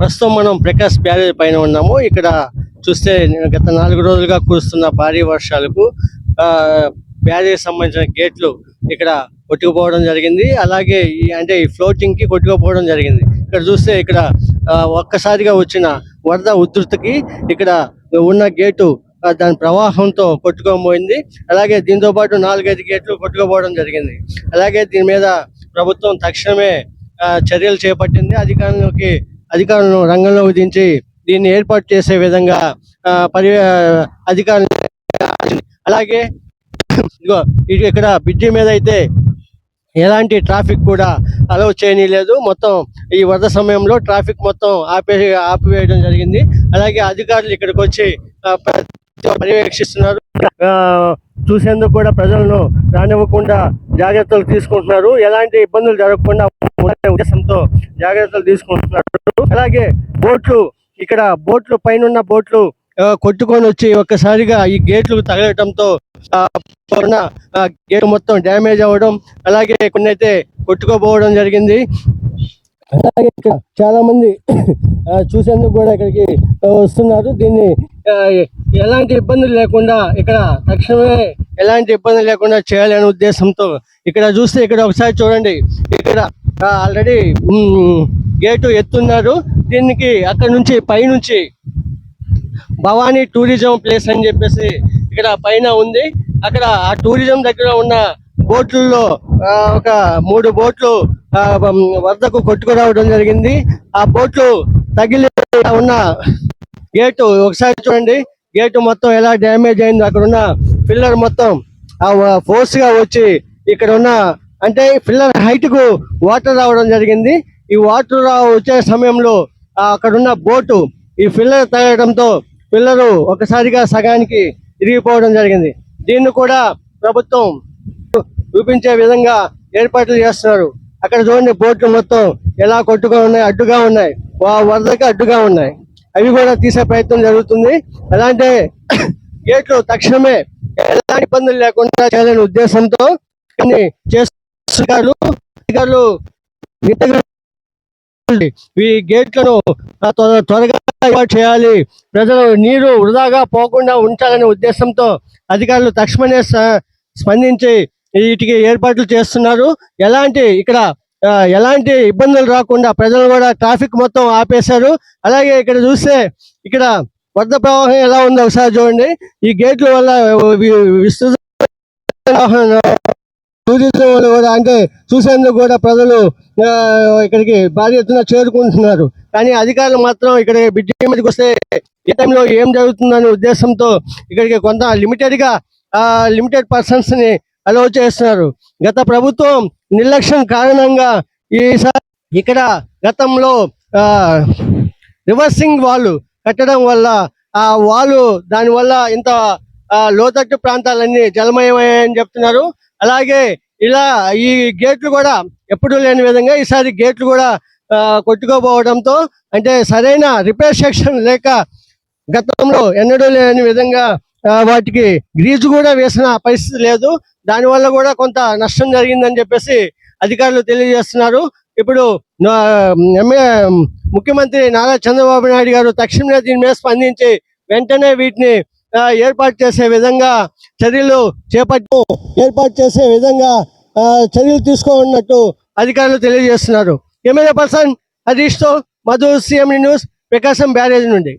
ప్రస్తుతం మనం ప్రకాశ్ బ్యారేజ్ పైన ఉన్నాము. ఇక్కడ చూస్తే గత నాలుగు రోజులుగా కురుస్తున్న భారీ వర్షాలకు బ్యారేజ్ సంబంధించిన గేట్లు ఇక్కడ కొట్టుకుపోవడం జరిగింది. అలాగే అంటే ఈ ఫ్లోటింగ్కి కొట్టుకుపోవడం జరిగింది. ఇక్కడ చూస్తే ఇక్కడ ఒక్కసారిగా వచ్చిన వరద ఉధృతికి ఇక్కడ ఉన్న గేటు దాని ప్రవాహంతో కొట్టుకోబోయింది అలాగే దీంతో పాటు నాలుగైదు గేట్లు కొట్టుకుపోవడం జరిగింది. అలాగే దీని మీద ప్రభుత్వం తక్షణమే చర్యలు చేపట్టింది. అధికారులకి అధికారులను రంగంలోకి దించి దీన్ని ఏర్పాటు చేసే విధంగా ఆ, పరి అధికారులు అలాగే ఇదిగో ఇక్కడ బ్రిడ్జి మీద అయితే ఎలాంటి ట్రాఫిక్ కూడా అలౌ చేయనీయలేదు మొత్తం ఈ వరద సమయంలో ట్రాఫిక్ మొత్తం ఆపే ఆపివేయడం జరిగింది. అలాగే అధికారులు ఇక్కడికి వచ్చి పర్యవేక్షిస్తున్నారు. ఆ, చూసేందుకు కూడా ప్రజలను రానివ్వకుండా జాగ్రత్తలు తీసుకుంటున్నారు. ఎలాంటి ఇబ్బందులు జరగకుండా ఉద్దేశంతో జాగ్రత్తలు తీసుకుంటున్నారు. అలాగే బోట్లు ఇక్కడ బోట్లు పైన ఉన్న బోట్లు కొట్టుకొని వచ్చి ఒక్కసారిగా ఈ గేట్లు తగలటంతో ఆ, ఆ, గేట్ మొత్తం డ్యామేజ్ అవ్వడం అలాగే కొన్ని అయితే కొట్టుకోపోవడం జరిగింది. అలాగే ఇక్కడ చాలా మంది ఆ, చూసేందుకు కూడా ఇక్కడికి వస్తున్నారు. దీన్ని ఆ, ఎలాంటి ఇబ్బందులు లేకుండా ఇక్కడ తక్షణమే ఎలాంటి ఇబ్బంది లేకుండా చేయాలనే ఉద్దేశంతో ఇక్కడ చూస్తే ఇక్కడ ఒకసారి చూడండి. ఇక్కడ ఆల్రెడీ గేటు ఎత్తున్నారు. దీనికి అక్కడ నుంచి పైనుంచి భవానీ టూరిజం ప్లేస్ అని చెప్పేసి ఇక్కడ పైన ఉంది. అక్కడ ఆ టూరిజం దగ్గర ఉన్న బోట్లలో ఆ, ఒక మూడు బోట్లు వరదకు కొట్టుకురావడం జరిగింది. ఆ బోట్లు తగిలి ఉన్న గేటు ఒకసారి చూడండి. గేటు మొత్తం ఎలా డ్యామేజ్ అయిందో అక్కడ ఉన్న పిల్లర్ మొత్తం ఆ ఫోర్స్గా వచ్చి ఇక్కడ ఉన్న అంటే పిల్లర్ హైట్కు వాటర్ రావడం జరిగింది. ఈ వాటర్ వచ్చే సమయంలో అక్కడున్న అక్కడ ఉన్న బోటు ఈ పిల్లర్ తగలడంతో పిల్లలు ఒకసారిగా సగానికి ఇరిగిపోవడం జరిగింది. దీన్ని కూడా ప్రభుత్వం చూపించే విధంగా ఏర్పాట్లు చేస్తున్నారు. అక్కడ చూడండి బోట్లు మొత్తం ఎలా కొట్టుగా ఉన్నాయి అడ్డుగా ఉన్నాయి. వా- వరదకి అడ్డుగా ఉన్నాయి. అవి కూడా తీసే ప్రయత్నం జరుగుతుంది. అలాంటి గేట్లు తక్షణమే ఎలాంటి ఇబ్బందులు లేకుండా చేయాలనే ఉద్దేశంతో చేస్తున్నారు. అధికారులు ఈ గేట్లను త్వర- త్వరగా ఏర్పాటు చేయాలి. ప్రజలు నీరు వృధాగా పోకుండా ఉంచాలనే ఉద్దేశంతో అధికారులు తక్షణమే స్పందించి వీటికి ఏర్పాట్లు చేస్తున్నారు. ఎలాంటి ఇక్కడ ఎలాంటి ఇబ్బందులు రాకుండా ప్రజలు కూడా ట్రాఫిక్ మొత్తం ఆపేశారు. అలాగే ఇక్కడ చూస్తే ఇక్కడ వరద ప్రవాహం ఎలా ఉందో ఒకసారి చూడండి. ఈ గేట్ల వల్ల విస్తృత టూరిజం కూడా అంటే చూసేందుకు కూడా ప్రజలు ఆ, ఇక్కడికి భారీ ఎత్తున చేరుకుంటున్నారు. కానీ అధికారులు మాత్రం ఇక్కడ బిడ్డ మీదకి వస్తే ఏ టైంలో ఏం జరుగుతుందనే ఉద్దేశంతో ఇక్కడికి కొంత లిమిటెడ్గా లిమిటెడ్ పర్సన్స్ని అలో చేస్తున్నారు. గత ప్రభుత్వం నిర్లక్ష్యం కారణంగా ఈసారి ఇక్కడ గతంలో ఆ రివర్సింగ్ వాళ్ళు కట్టడం వల్ల ఆ వాళ్ళు దాని వల్ల ఇంత లోతట్టు ప్రాంతాలన్నీ జలమయమయ్యాయని చెప్తున్నారు. అలాగే ఇలా ఈ గేట్లు కూడా ఎప్పుడూ లేని విధంగా ఈసారి గేట్లు కూడా కొట్టుకోపోవడంతో అంటే సరైన రిపేర్ సెక్షన్ లేక గతంలో ఎన్నడూ లేని విధంగా వాటికి గ్రీజు కూడా వేసిన పరిస్థితి లేదు. దానివల్ల కూడా కొంత నష్టం జరిగిందని చెప్పేసి అధికారులు తెలియజేస్తున్నారు. ఇప్పుడు నా- ఎమ్మె ముఖ్యమంత్రి నారా చంద్రబాబు నాయుడు గారు తక్షణమే దీని మీద స్పందించి వెంటనే వీటిని ఏర్పాటు చేసే విధంగా చర్యలు చేపట్టు ఏర్పాటు చేసే విధంగా చర్యలు తీసుకోనున్నట్టు అధికారులు తెలియజేస్తున్నారు. MLA person హరీష్తో Madhu CM news Prakasam barrage నుండి.